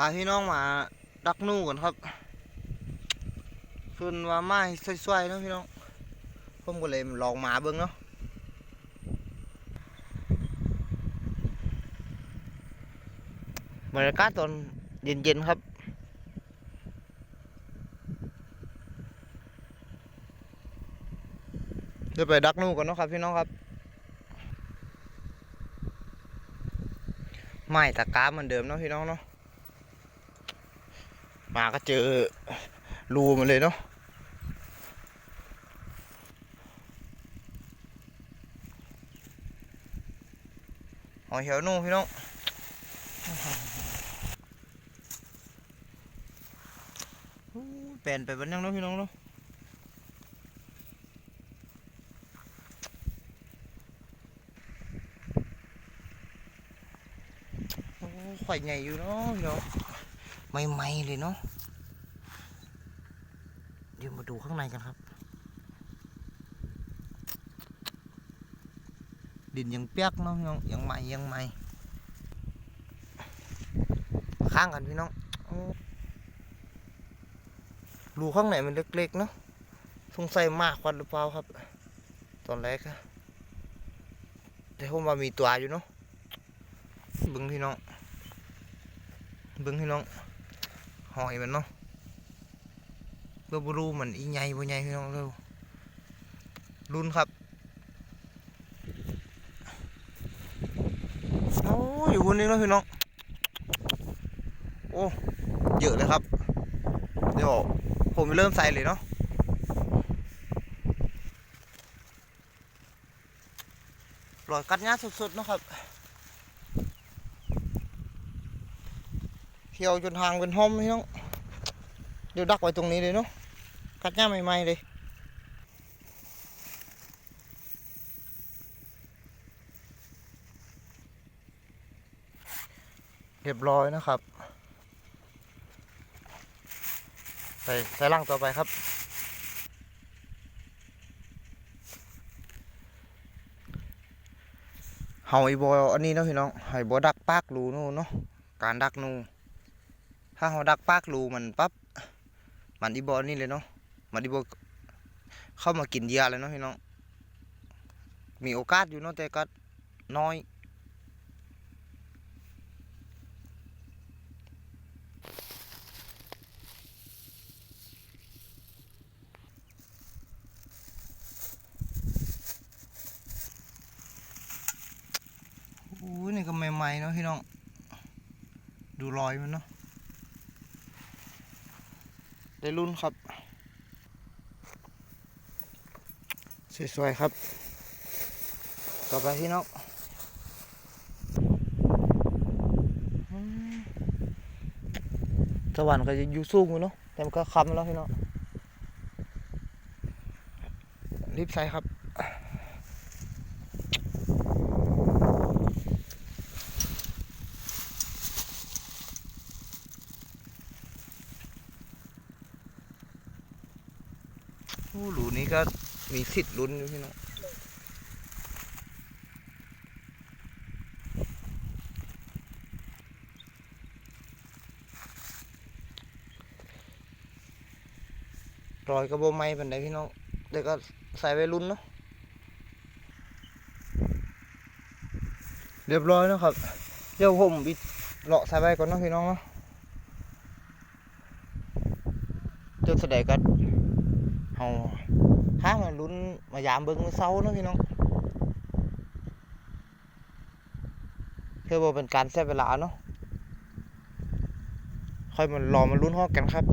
พาพี่น้องมาดักนู่ก่อนครับส่วนว่าไม้สวยๆนะพี่น้องผมก็เลยลองมาเบิ่งเนาะบรรยากาศตอนเย็นๆครับเดี๋ยวไปดักนู่ก่อนเนาะครับพี่น้องครับไม้ตะก้าเหมือนเดิมเนาะพี่น้องเนาะ มาก็เจอรูมันเลยเนาะหอยเหียวนู่พี่น้องแปลนไปบันยังเนาะพี่น้องเนาะโอ้ยข่อยใหญ่อยู่เนาะพี่น้อง ใหม่ๆเลยเนาะเดี๋ยวมาดูข้างในกันครับ ดินยังเปียกเนาะพี่น้องยังใหม่ยังใหม่ข้างกันพี่น้องรูข้างในมันเล็กๆเนาะสงสัยมากกว่าหรือเปล่าครับ ตอนแรกอะแต่ผมว่ามีตัวอยู่เนาะเบึงพี่น้องเบึงพี่น้อง หอยมันเนาะเพื่อบรูมันอีใหญ่บ่ใหญ่พี่น้องเร็วรุนครับโอ้อยู่บนนี้เนาะพี่น้องโอ้เยอะเลยครับ เดี๋ยวผมเริ่มใส่เลยเนาะปล่อยกัดหญ้าสดๆเนาะครับ พียวจนทางเป็นห้อมพี่น้องเดี๋ยวดักไว้ตรงนี้เลยเนาะกัดหญ้าใหม่ๆเลยเรียบร้อยนะครับใส่ใส่ล่างต่อไปครับเฮาอีบออันนี้เนาะพี่น้องไห้บอดักปากรูนู่นเนาะการดักนู่ ถ้าเฮาดักปากรูมันปั๊บมันอีบอนี่เลยเนาะมันอีบอเข้ามากินเหยื่อเลยเนาะพี่น้องมีโอกาสอยู่เนาะแต่ก็น้อยอู้นี่ก็ใหม่ๆเนาะพี่น้อง ดูรอยมันเนาะ ได้รุ่นครับ สวยๆครับ ต่อไปพี่น้องสวรรค์ก็จะอยู่สูงอยู่เนาะแต่มันก็คำแล้วพี่น้องรีบใส่ครับ โอ้หลูนี้ก็มีสิทธิ์ลุ้นอยู่พี่น้องรอยกระโบไม้เป็นไดพี่น้องเดี๋ยวก็ใส่ไว้ลุ้นเนาะเรียบร้อยแล้วครับ เดี๋ยวผมบิดเลาะใส่ไว้ก่อนนะพี่น้องเนาะเจอแสดงกัน เฮาห้ามาลุ้นมายามเบิ้งมือเศร้าเนาะพี่น้องเพื่อว่าเป็นการแซ่เวลาเนาะค่อยมารอมาลุ้นฮอกกันครับ